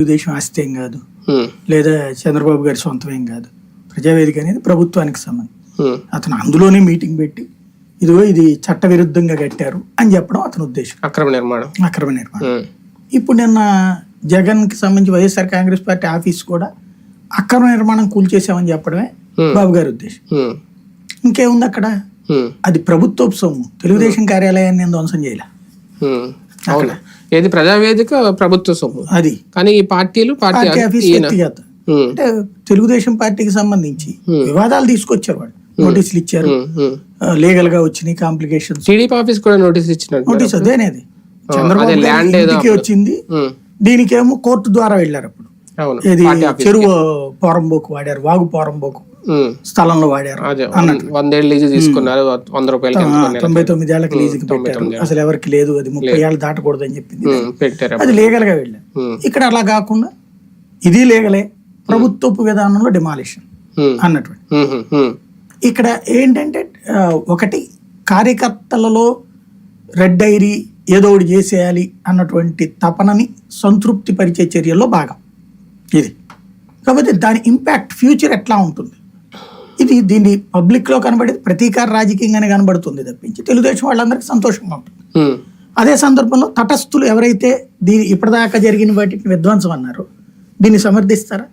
తెలుగుదేశం ఆస్తి ఏం కాదు. లేదా చంద్రబాబు గారి సొంతం ఏం కాదు. ప్రజావేదిక అనేది ప్రభుత్వానికి సంబంధం అతను అందులోనే మీటింగ్ పెట్టి ఇదిగో ఇది చట్టవిరుద్ధంగా కట్టారు అని చెప్పడం అతని ఉద్దేశం. అక్రమ నిర్మాణం. అక్రమ నిర్మాణం. ఇప్పుడు నిన్న జగన్కి సంబంధించి వైఎస్ఆర్ కాంగ్రెస్ పార్టీ ఆఫీస్ కూడా అక్రమ నిర్మాణం కూల్చేసామని చెప్పడమే. బాబు గారి ఉద్దేశం. ఇంకేముంది అక్కడ? అది ప్రభుత్వపు సొమ్ము. తెలుగుదేశం కార్యాలయాన్ని నేను ధ్వంసం చేయాల. అవును. ఏది ప్రజావేదిక ప్రభుత్వ సొమ్ము. అది. కానీ ఈ పార్టీలు పార్టీ అంటే తెలుగుదేశం పార్టీకి సంబంధించి వివాదాలు తీసుకొచ్చారు వాళ్ళు. నోటీసులు ఇచ్చారు. లీగల్గా వచ్చినాయి కాంప్లికేషన్స్. టీడీపీ ఆఫీస్ కూడా నోటీస్ ఇచ్చినట్టు. నోటీస్ అదేనేది. అదే చంద్రబాబు వచ్చింది. దీనికేమో కోర్టు ద్వారా వెళ్ళారు అప్పుడు. ఇది చెరువు పోరంబోకు వాడారు వాగు పోరంబోకు స్థలంలో వాడారు వందేళ్ళు లీజు తీసుకున్నారు వంద కొన్ని తొంభై తొమ్మిది ఏళ్ళకి లీజుకి పెట్టారు. అసలు ఎవరికి లేదు అది ముప్పై ఏళ్ళు దాటకూడదు అని చెప్పింది పెట్టారు అది లీగల్గా వెళ్ళారు. ఇక్కడ అలా కాకుండా ఇది లీగలే ప్రభుత్వపు విధానంలో డిమాలిషన్ అన్నటువంటి ఇక్కడ ఏంటంటే ఒకటి కార్యకర్తలలో రెడ్ డైరీ ఏదో ఒకటి చేసేయాలి అన్నటువంటి తపనని సంతృప్తి పరిచే చర్యల్లో భాగం. ఇది. కాబట్టి దాని ఇంపాక్ట్ ఫ్యూచర్ ఎట్లా ఉంటుంది? ఇది దీన్ని పబ్లిక్లో కనబడేది ప్రతీకార రాజకీయంగానే కనబడుతుంది తప్పించి తెలుగుదేశం వాళ్ళందరికీ సంతోషంగా ఉంటుంది. అదే సందర్భంలో తటస్థులు ఎవరైతే దీని ఇప్పటిదాకా జరిగిన వాటిని విధ్వంసం అన్నారో దీన్ని సమర్థిస్తారా?